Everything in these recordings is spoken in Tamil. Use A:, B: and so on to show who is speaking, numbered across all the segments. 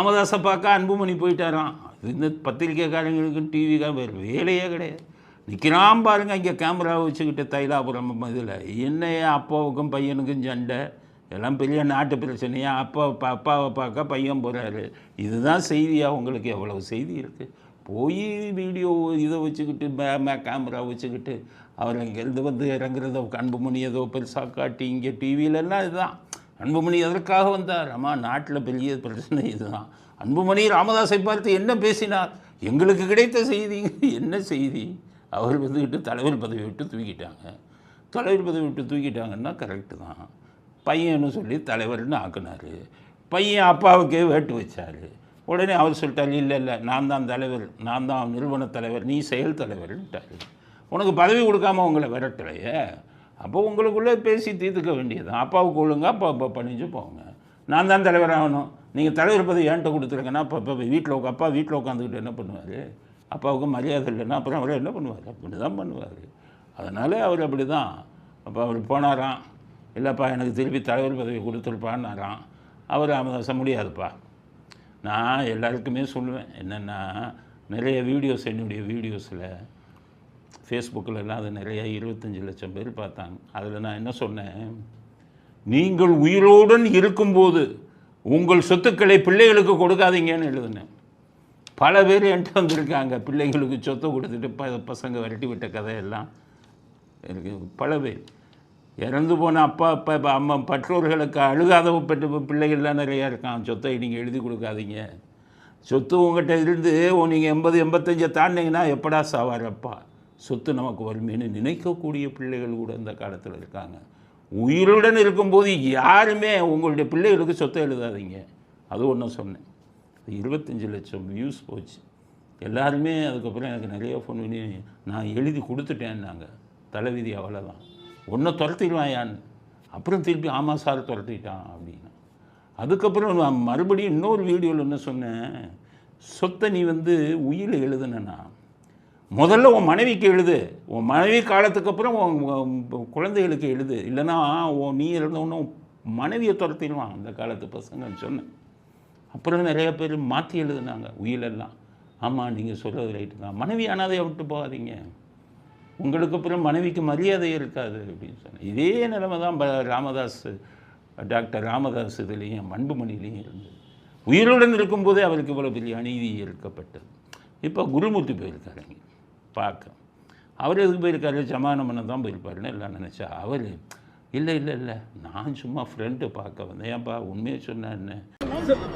A: ராமதாஸை பார்க்க அன்புமணி போயிட்டாராம். இந்த பத்திரிக்கைக்காரங்களுக்கும் டிவிக்காக வேறு வேலையே கிடையாது. நிற்கிறான் பாருங்கள் இங்கே கேமரா வச்சுக்கிட்டு தைலாபுரம் இதில். என்னையே அப்பாவுக்கும் பையனுக்கும் சண்டை? எல்லாம் பெரிய நாட்டு பிரச்சனையாக அப்பா பா- அப்பாவை பார்க்க பையன் போகிறாரு இதுதான் செய்தியாக உங்களுக்கு எவ்வளவு செய்தி இருக்குது போய் வீடியோ இதை வச்சுக்கிட்டு மே மே கேமரா வச்சுக்கிட்டு அவர் இங்கேருந்து வந்து இறங்குறத அன்புமணி ஏதோ பெருசாக காட்டி இங்கே டிவியிலலாம் இதுதான். அன்புமணி எதற்காக வந்தார். அம்மா நாட்டில் பெரிய பிரச்சனை இதுதான். அன்புமணி ராமதாஸை பார்த்து என்ன பேசினார்? எங்களுக்கு கிடைத்த செய்தி என்ன செய்தி? அவர் வந்துக்கிட்டு தலைவர் பதவி விட்டு தூக்கிட்டாங்க. தலைவர் பதவி விட்டு தூக்கிட்டாங்கன்னா கரெக்டு தான். பையன்னு சொல்லி தலைவர்னு ஆக்குனார். பையன் அப்பாவுக்கே வேட்டு வச்சார். உடனே அவர் சொல்லிட்டார் இல்லை இல்லை நான் தான் தலைவர் நான் தான் நிறுவன தலைவர் நீ செயல் தலைவர்ன்ட்டார். உனக்கு பதவி கொடுக்காம உங்களை விரட்டலையே? அப்போ உங்களுக்குள்ளே பேசி தீர்த்துக்க வேண்டியது அப்பாவுக்கு ஒழுங்க அப்பா அப்பா பண்ணிச்சு போங்க. நான் தான் தலைவர் ஆகணும். நீங்கள் தலைவர் பதவி என்கிட்ட கொடுத்துருங்கன்னா அப்போ இப்போ வீட்டில் உட்கா அப்பா வீட்டில் உட்காந்துக்கிட்டு என்ன பண்ணுவார்? அப்பாவுக்கு மரியாதை இல்லைன்னா அப்புறம் அவர் என்ன பண்ணுவார்? அப்படி தான் பண்ணுவார். அதனால் அவர் அப்படி தான் அப்போ அவர் போனாராம். இல்லைப்பா எனக்கு திருப்பி தலைவர் பதவி கொடுத்துருப்பான்னாராம். அவர் ராமதாச முடியாதுப்பா. நான் எல்லாருக்குமே சொல்லுவேன். என்னென்னா நிறைய வீடியோஸ் என்னுடைய வீடியோஸில். ஃபேஸ்புக்கில் எல்லாம் அது நிறையா இருபத்தஞ்சி லட்சம் பேர் பார்த்தாங்க. அதில் நான் என்ன சொன்னேன்? நீங்கள் உயிரோடன் இருக்கும்போது உங்கள் சொத்துக்களை பிள்ளைகளுக்கு கொடுக்காதீங்கன்னு எழுதினேன். பல பேர் என்கிட்ட வந்திருக்காங்க. பிள்ளைங்களுக்கு சொத்தை கொடுத்துட்டு ப பசங்க விரட்டி விட்ட கதையெல்லாம் இருக்கு. பல பேர். இறந்து போன அப்பா அப்பா அப்பா, அம்மா பெற்றோர்களுக்கு அழுகாத பெற்ற பிள்ளைகள்லாம் நிறையா இருக்கான் சொத்தை நீங்கள் எழுதி கொடுக்காதீங்க. சொத்து உங்கள்கிட்ட இருந்து நீங்கள் எண்பது எண்பத்தஞ்சை தாண்டிங்கன்னா எப்படா சாவார் அப்பா? சொத்து நமக்கு வருமேன்னு நினைக்கக்கூடிய பிள்ளைகள் கூட இந்த காலத்தில் இருக்காங்க. உயிருடன் இருக்கும்போது யாருமே உங்களுடைய பிள்ளைகளுக்கு சொத்தை எழுதாதீங்க. அது ஒன்று சொன்னேன். இருபத்தஞ்சி லட்சம் வியூஸ் போச்சு. எல்லாருமே அதுக்கப்புறம் எனக்கு நிறைய ஃபோன் பண்ணி நான் எழுதி கொடுத்துட்டேன்னாங்க. தலைவிதி அவ்வளோதான் ஒன்றை துரத்திடுவாயான்னு. அப்புறம் திருப்பி ஆமாம் சார் துரத்திட்டான் அப்படின்னு. அதுக்கப்புறம் நான் மறுபடியும் இன்னொரு வீடியோவில் என்ன சொன்னேன். சொத்தை நீ வந்து உயிரை எழுதுனா முதல்ல உன் மனைவிக்கு எழுது. உன் மனைவி காலத்துக்கு அப்புறம் உன் குழந்தைகளுக்கு எழுது. இல்லைன்னா உன் நீ இருந்தவொன்னும் மனைவியை துரத்திடுவான். அந்த காலத்து பசங்கன்னு சொன்னேன். அப்புறம் நிறைய பேர் மாற்றி எழுதுனாங்க உயிலெல்லாம். ஆமாம் நீங்கள் சொல்கிறது ரைட்டு தான். மனைவி அனாதையை விட்டு போகாதீங்க. உங்களுக்கு அப்புறம் மனைவிக்கு மரியாதை இருக்காது அப்படின்னு சொன்னேன். இதே நிலைமை தான் ப- ராமதாஸ் டாக்டர் ராமதாஸ் இதுலேயும் அன்புமணிலையும் இருந்தது. உயிருடன் இருக்கும்போதே அவருக்கு இவ்வளோ பெரிய அநீதி இருக்கப்பட்டது இப்போ குருமூர்த்தி போயிருக்காருங்க பார்க்க அவர் எதுக்கு போயிருக்காரு? சமாதானம் பண்ண தான் போயிருப்பாருன்னு எல்லாம் நினச்சா அவர் இல்லை இல்லை இல்லை நான் சும்மா ஃப்ரெண்டு பார்க்க வந்தேன். ஏன்பா உண்மையை சொன்னா என்ன?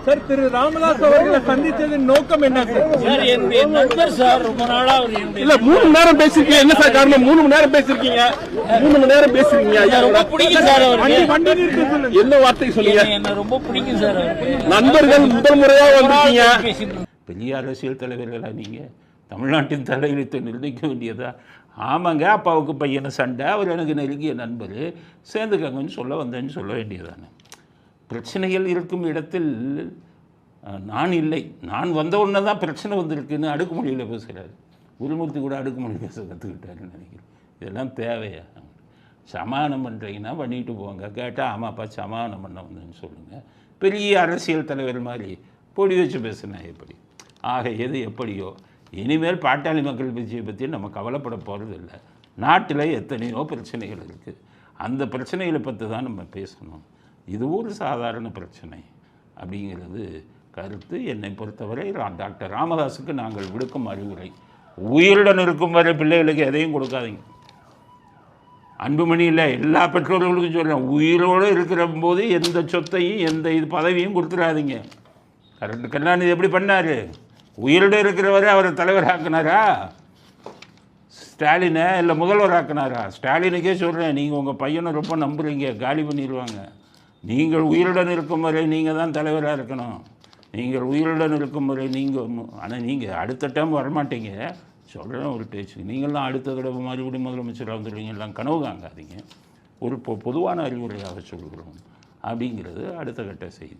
B: சார் திரு ராமதாஸ் அவர்களை சந்தித்ததின் நோக்கம் என்ன சார்?
C: சார் என்னுடைய நண்பர் சார் ரொம்ப நாளா அவர்
B: இல்ல மூணு மணி நேரம் பேசிருக்கீங்க. என்ன சார் காரணம்? மூணு மணி நேரம் பேசிருக்கீங்க. மூணு மணி நேரம் பேசுறீங்க. ஐயா
C: ரொம்ப பிடிக்கும் சார் அவருக்கு.
B: வண்டி வண்டி நிறுத்தி. என்ன வார்த்தை சொல்லுங்க?
C: என்ன- என்ன ரொம்ப பிடிக்கும் சார்
B: நண்பர்கள் முதல் முறையா வந்திருக்கீங்க.
A: பெரிய அரசியல் தலைவர்களா நீங்கள் தமிழ்நாட்டின் தலையெழுத்தை நிர்ணயிக்க வேண்டியதா? ஆமாங்க அப்பாவுக்கு பையனை சண்டை அவர் எனக்கு நெருங்கிய நண்பர். சேர்ந்துக்கங்கன்னு சொல்ல வந்தேன்னு சொல்ல வேண்டியதானே. பிரச்சனைகள் இருக்கும் இடத்தில் நான் இல்லை. நான் வந்த உடனே தான் பிரச்சனை வந்திருக்குன்னு அடுக்குமொழியில் பேசுகிறார் குருமூர்த்தி கூட அடுக்குமொழி பேச கற்றுக்கிட்டாருன்னு நினைக்கிறேன். இதெல்லாம் தேவையா? சமானம் பண்ணுறீங்கன்னா பண்ணிட்டு போங்க. கேட்டால் ஆமாப்பா சமானம் பண்ண வந்தேன்னு சொல்லுங்கள் பெரிய அரசியல் தலைவர் மாதிரி பொடி வச்சு பேசுனேன் எப்படி? ஆக எது எப்படியோ? இனிமேல் பாட்டாளி மக்கள் கட்சியை பற்றி நம்ம கவலைப்பட போகிறது இல்லை நாட்டில் எத்தனையோ பிரச்சனைகள் இருக்குது அந்த பிரச்சனைகளை பற்றி தான் நம்ம பேசணும். இது ஒரு சாதாரண பிரச்சனை அப்படிங்கிறது கருத்து. என்னை பொறுத்தவரை டாக்டர் ராமதாஸுக்கு நாங்கள் விடுக்கும் அறிவுரை. உயிருடன் இருக்கும் வரை பிள்ளைகளுக்கு எதையும் கொடுக்காதீங்க. அன்புமணி இல்லை எல்லா பெற்றோர்களுக்கும் சொல்கிறேன் உயிரோடு இருக்கிற போது எந்த சொத்தையும் எந்த இது பதவியும் கொடுத்துடாதீங்க. கரெக்ட் கருணாநிதி எப்படி பண்ணார்? உயிரோடு இருக்கிறவரை அவரை தலைவராக்குனாரா? ஸ்டாலினை இல்லை முதல்வராக்குனாரா? ஸ்டாலினுக்கே சொல்கிறேன் நீங்கள் உங்கள் பையனை ரொம்ப நம்புகிறீங்க காலி பண்ணிடுவாங்க நீங்கள் உயிருடன் இருக்கும் வரை நீங்கள் தான் தலைவராக இருக்கணும். நீங்கள் உயிருடன் இருக்கும் வரை நீங்கள் ஆனால் நீங்கள் அடுத்த டைம் வரமாட்டீங்க. சொல்கிறேன் ஒரு பேச்சு. நீங்களாம் அடுத்த தடவை மறுபடியும் முதலமைச்சராக வந்துடுவீங்க எல்லாம் கனவு காங்காதீங்க. ஒரு பொ- பொதுவான அறிவுரையாக சொல்கிறோம். அப்படிங்கிறது அடுத்த கட்ட செய்தி.